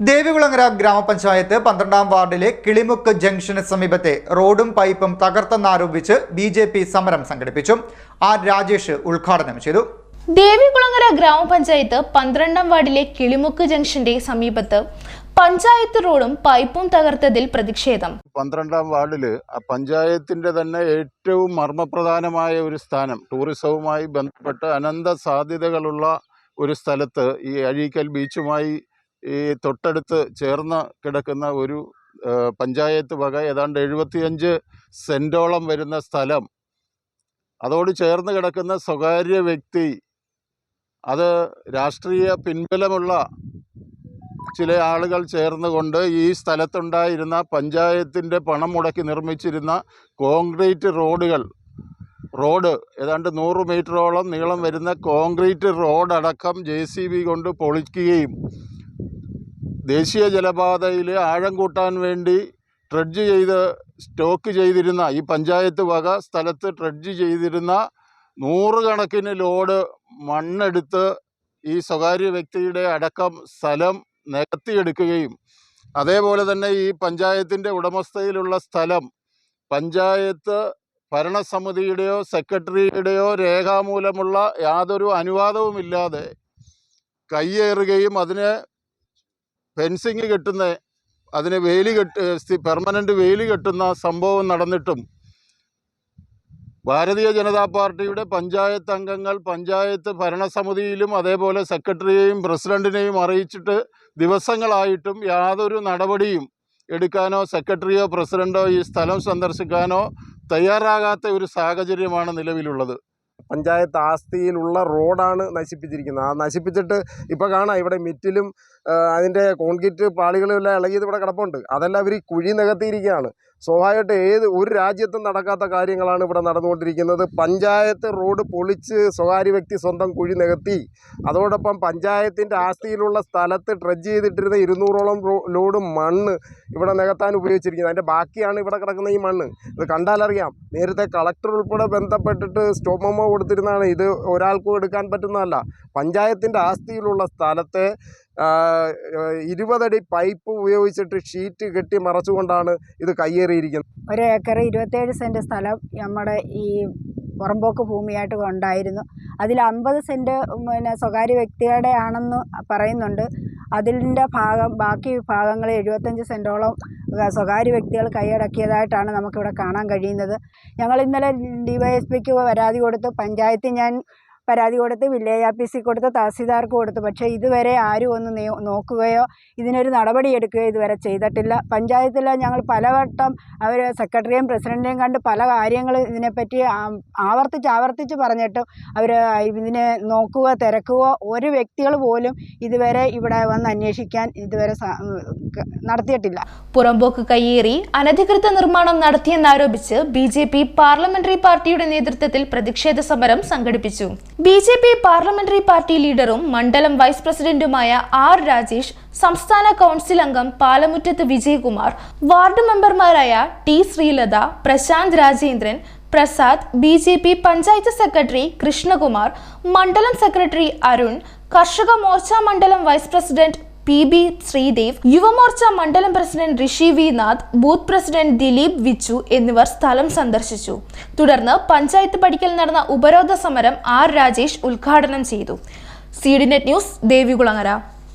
ദേവികുളങ്ങര ഗ്രാമപഞ്ചായത്ത് പന്ത്രണ്ടാം വാർഡിലെ കിളിമുക്ക് ജംഗ്ഷന് സമീപത്തെ റോഡും പൈപ്പും തകർത്തെന്നാരോപിച്ച് ബി ജെ പി സമരം സംഘടിപ്പിച്ചു. ആർ രാജേഷ് ഉദ്ഘാടനം ചെയ്തു. ദേവികുളങ്ങര ഗ്രാമപഞ്ചായത്ത് പന്ത്രണ്ടാം വാർഡിലെ കിളിമുക്ക് ജംഗ്ഷന്റെ സമീപത്ത് പഞ്ചായത്ത് റോഡും പൈപ്പും തകർത്തതിൽ പ്രതിഷേധം. പന്ത്രണ്ടാം വാർഡിൽ പഞ്ചായത്തിന്റെ തന്നെ ഏറ്റവും മർമ്മപ്രധാനമായ ഒരു സ്ഥാനം ടൂറിസവുമായി ബന്ധപ്പെട്ട് അനന്ത സാധ്യതകളുള്ള ഒരു സ്ഥലത്ത് ഈ അഴീക്കൽ ബീച്ചുമായി ഈ തൊട്ടടുത്ത് ചേർന്ന് കിടക്കുന്ന ഒരു പഞ്ചായത്ത് വക ഏതാണ്ട് എഴുപത്തിയഞ്ച് സെന്റോളം വരുന്ന സ്ഥലം. അതോട് ചേർന്ന് കിടക്കുന്ന സ്വകാര്യ വ്യക്തി അത് രാഷ്ട്രീയ പിൻബലമുള്ള ചില ആളുകൾ ചേർന്നുകൊണ്ട് ഈ സ്ഥലത്തുണ്ടായിരുന്ന പഞ്ചായത്തിന്റെ പണം മുടക്കി നിർമ്മിച്ചിരുന്ന കോൺക്രീറ്റ് റോഡുകൾ റോഡ് ഏതാണ്ട് നൂറ് മീറ്ററോളം നീളം വരുന്ന കോൺക്രീറ്റ് റോഡടക്കം ജെ സി ബി കൊണ്ട് പൊളിക്കുകയും ദേശീയ ജലപാതയിൽ ആഴം കൂട്ടാൻ വേണ്ടി ട്രഡ്ജ് ചെയ്ത് സ്റ്റോക്ക് ചെയ്തിരുന്ന ഈ പഞ്ചായത്ത് വക സ്ഥലത്ത് ട്രഡ്ജ് ചെയ്തിരുന്ന നൂറുകണക്കിന് ലോഡ് മണ്ണെടുത്ത് ഈ സ്വകാര്യ വ്യക്തിയുടെ അടക്കം സ്ഥലം നികത്തിയെടുക്കുകയും അതേപോലെ തന്നെ ഈ പഞ്ചായത്തിന്റെ ഉടമസ്ഥയിലുള്ള സ്ഥലം പഞ്ചായത്ത് ഭരണസമിതിയുടെയോ സെക്രട്ടറിയുടെയോ രേഖാമൂലമുള്ള യാതൊരു അനുവാദവുമില്ലാതെ കയ്യേറുകയും അതിന് ഫെൻസിങ് കെട്ടുന്ന അതിന് വേലി കെട്ട് പെർമനന്റ് വേലി കെട്ടുന്ന സംഭവം നടന്നിട്ടും ഭാരതീയ ജനതാ പാർട്ടിയുടെ പഞ്ചായത്ത് അംഗങ്ങൾ പഞ്ചായത്ത് ഭരണസമിതിയിലും അതേപോലെ സെക്രട്ടറിയെയും പ്രസിഡന്റിനെയും അറിയിച്ചിട്ട് ദിവസങ്ങളായിട്ടും യാതൊരു നടപടിയും എടുക്കാനോ സെക്രട്ടറിയോ പ്രസിഡന്റോ ഈ സ്ഥലം സന്ദർശിക്കാനോ തയ്യാറാകാത്ത ഒരു സാഹചര്യമാണ് നിലവിലുള്ളത്. പഞ്ചായത്ത് ആസ്തിയിലുള്ള റോഡാണ് നശിപ്പിച്ചിരിക്കുന്നത്. ആ നശിപ്പിച്ചിട്ട് ഇപ്പോൾ കാണാം ഇവിടെ മിറ്റിലും അതിന്റെ കോൺക്രീറ്റ് പാളികളും എല്ലാം ഇളകിയത് ഇവിടെ കിടപ്പുണ്ട്. അതെല്ലാം അവർ കുഴി നികത്തിയിരിക്കുകയാണ്. സ്വാഭാവികമായിട്ട് ഏത് ഒരു രാജ്യത്തും നടക്കാത്ത കാര്യങ്ങളാണ് ഇവിടെ നടന്നുകൊണ്ടിരിക്കുന്നത്. പഞ്ചായത്ത് റോഡ് പൊളിച്ച് സ്വകാര്യ വ്യക്തി സ്വന്തം കുഴി നികത്തി. അതോടൊപ്പം പഞ്ചായത്തിന്റെ ആസ്തിയിലുള്ള സ്ഥലത്ത് ട്രെഡ്ജ് ചെയ്തിട്ടിരുന്ന ഇരുന്നൂറോളം ലോഡ് മണ്ണ് ഇവിടെ നികത്താൻ ഉപയോഗിച്ചിരിക്കുന്നത് അതിന്റെ ബാക്കിയാണ് ഇവിടെ കിടക്കുന്ന ഈ മണ്ണ്. ഇത് കണ്ടാലറിയാം. നേരത്തെ കളക്ടർ ഉൾപ്പെടെ ബന്ധപ്പെട്ടിട്ട് സ്റ്റോപ്പ് കൊടുത്തിരുന്നതാണ്. ഇത് ഒരാൾക്കും എടുക്കാൻ പറ്റുന്നതല്ല. പഞ്ചായത്തിന്റെ ആസ്തിയിലുള്ള സ്ഥലത്തെ ഇരുപതടി പൈപ്പ് ഉപയോഗിച്ചിട്ട് ഷീറ്റ് കെട്ടി മറച്ചുകൊണ്ടാണ് ഇത് കയ്യേറിയിരിക്കുന്നത്. ഒരു ഏക്കർ ഇരുപത്തേഴ് സെന്റ് സ്ഥലം നമ്മുടെ ഈ പുറമ്പോക്ക് ഭൂമിയായിട്ട് ഉണ്ടായിരുന്നു അതിൽ അമ്പത് സെന്റ് പിന്നെ സ്വകാര്യ വ്യക്തികളുടെ ആണെന്ന് പറയുന്നുണ്ട്. അതിന്റെ ഭാഗം ബാക്കി ഭാഗങ്ങൾ എഴുപത്തഞ്ച് സെന്റോളം സ്വകാര്യ വ്യക്തികൾ കൈയടക്കിയതായിട്ടാണ് നമുക്കിവിടെ കാണാൻ കഴിയുന്നത്. ഞങ്ങൾ ഇന്നലെ ഡി വൈ എസ് പിക്ക് പരാതി കൊടുത്തു പഞ്ചായത്തിൽ ഞാൻ പരാതി കൊടുത്ത് വില്ലേജ് ഓഫീസിൽ കൊടുത്ത് തഹസീൽദാർക്ക് കൊടുത്തു. പക്ഷേ ഇതുവരെ ആരും ഒന്ന് നോക്കുകയോ ഇതിനൊരു നടപടി എടുക്കുകയോ ഇതുവരെ ചെയ്തിട്ടില്ല. പഞ്ചായത്തിൽ ഞങ്ങൾ പലവട്ടം അവർ സെക്രട്ടറിയും പ്രസിഡന്റിനെയും കണ്ട് പല കാര്യങ്ങളും ഇതിനെപ്പറ്റി ആവർത്തിച്ച് ആവർത്തിച്ച് പറഞ്ഞിട്ടും അവർ ഇതിനെ നോക്കുക തിരക്കുകയോ ഒരു വ്യക്തികൾ പോലും ഇതുവരെ ഇവിടെ വന്ന് അന്വേഷിക്കാൻ ഇതുവരെ നടത്തിയിട്ടില്ല. പുറമ്പോക്ക് കയ്യേറി അനധികൃത നിർമ്മാണം നടത്തിയെന്നാരോപിച്ച് ബി ജെ പി പാർലമെന്ററി പാർട്ടിയുടെ നേതൃത്വത്തിൽ പ്രതിഷേധ സമരം സംഘടിപ്പിച്ചു. B J P parliamentary party ലീഡറും മണ്ഡലം വൈസ് പ്രസിഡന്റുമായ ആർ രാജേഷ് സംസ്ഥാന കൗൺസിൽ അംഗം പാലമുറ്റത്ത് വിജയകുമാർ വാർഡ് മെമ്പർമാരായ T Sreelatha Prasanth Rajendran Prasad B J P panchayat secretary Krishnakumar മണ്ഡലം സെക്രട്ടറി അരുൺ കർഷക മോർച്ച മണ്ഡലം vice president P B Sreedev Yuvamorcha മണ്ഡലം president Rishi V Nath booth president Dileep Vichu എന്നിവർ സ്ഥലം സന്ദർശിച്ചു. തുടർന്ന് പഞ്ചായത്ത് പടിക്കൽ നടന്ന ഉപരോധ സമരം ആർ രാജേഷ് ഉദ്ഘാടനം ചെയ്തു. C D net news Devikulangara.